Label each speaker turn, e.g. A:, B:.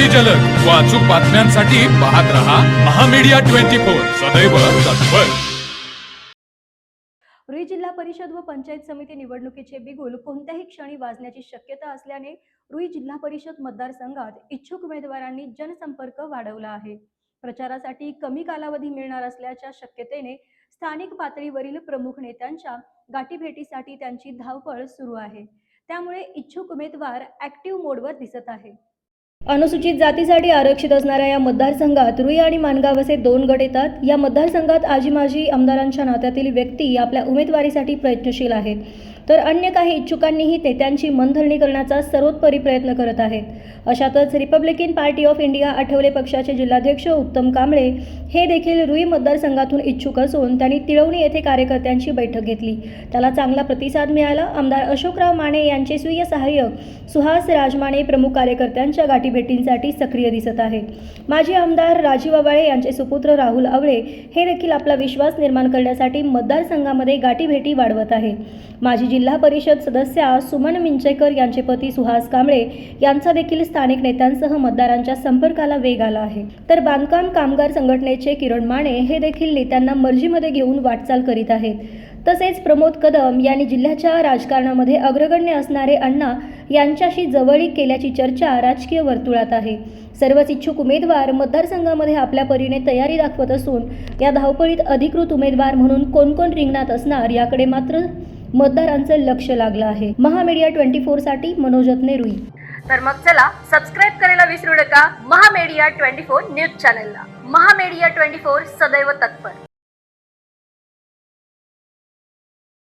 A: अगदी जलद. व अचूक बातम्यांसाठी पाहत रहा महामीडिया ट्वेंटी फोर. सदैव तत्पर.
B: रुई जिल्हा परिषद व पंचायत समिती निवडणुकीचे बिगुल कोणत्याही क्षणी वाजण्याची शक्यता असल्याने रुई जिल्हा परिषद मतदारसंघात इच्छुक उमेदवारांनी जनसंपर्क वाढवला आहे. प्रचारासाठी कमी कालावधी मिळणार असल्याच्या शक्यतेने स्थानिक पातळीवरील प्रमुख नेत्यांच्या गाठीभेटीसाठी त्यांची धावपळ सुरू आहे. त्यामुळे इच्छुक उमेदवार ऍक्टिव्ह मोडवर दिसत आहे. अनुसूचित जातीसाठी आरक्षित असणाऱ्या या मतदारसंघात रुई आणि मानगाव असे दोन गट येतात. या मतदारसंघात आजी माजी आमदारांच्या नात्यातील व्यक्ती आपल्या उमेदवारीसाठी प्रयत्नशील आहेत. तर अन्य काही इच्छुकांनीही नेत्यांची मनधरणी करण्याचा सर्वोत्परी प्रयत्न करत आहेत. अशातच Republican Party of India Athawale पक्षाचे जिल्हाध्यक्ष उत्तम कांबळे हे देखील रुई मतदारसंघातून इच्छुक असून त्यांनी तिळवणी येथे कार्यकर्त्यांची बैठक घेतली. त्याला चांगला प्रतिसाद मिळाला. आमदार अशोकराव माने यांचे स्वीय सहाय्यक सुहास राजमाने प्रमुख कार्यकर्त्यांच्या गाठीभेटींसाठी सक्रिय दिसत आहे माजी आमदार राजीव आवाळे यांचे सुपुत्र राहुल आवळे हे देखील आपला विश्वास निर्माण करण्यासाठी मतदारसंघामध्ये गाठीभेटी वाढवत आहे माजी जिल्हा परिषद सदस्या सुमन मिंचेकर यांचे पती सुहास कांबळे यांचा देखील स्थानिक नेत्यांसह मतदारांच्या संपर्काला वेग आला आहे. तर बांधकाम कामगार संघटनेचे किरण माने हे देखील नेत्यांना मर्जीमध्ये घेऊन वाटचाल करीत आहेत. तसेच प्रमोद कदम यांनी जिल्ह्याच्या राजकारणामध्ये अग्रगण्य असणारे अण्णा यांच्याशी जवळीक केल्याची चर्चा राजकीय वर्तुळात आहे. सर्वच इच्छुक उमेदवार मतदारसंघामध्ये आपल्या परीने तयारी दाखवत असून या धावपळीत अधिकृत उमेदवार म्हणून कोण कोण रिंगणात असणार याकडे मात्र मतदारांचं लक्ष लागलं आहे. महामीडिया ट्वेंटी साठी मनोजत रुई
C: तर मग चला सबस्क्राईब करायला विसरू नका. महामेडिया ट्वेंटी फोर न्यूज चॅनलला. महामेडिया ट्वेंटी फोर सदैव तत्पर.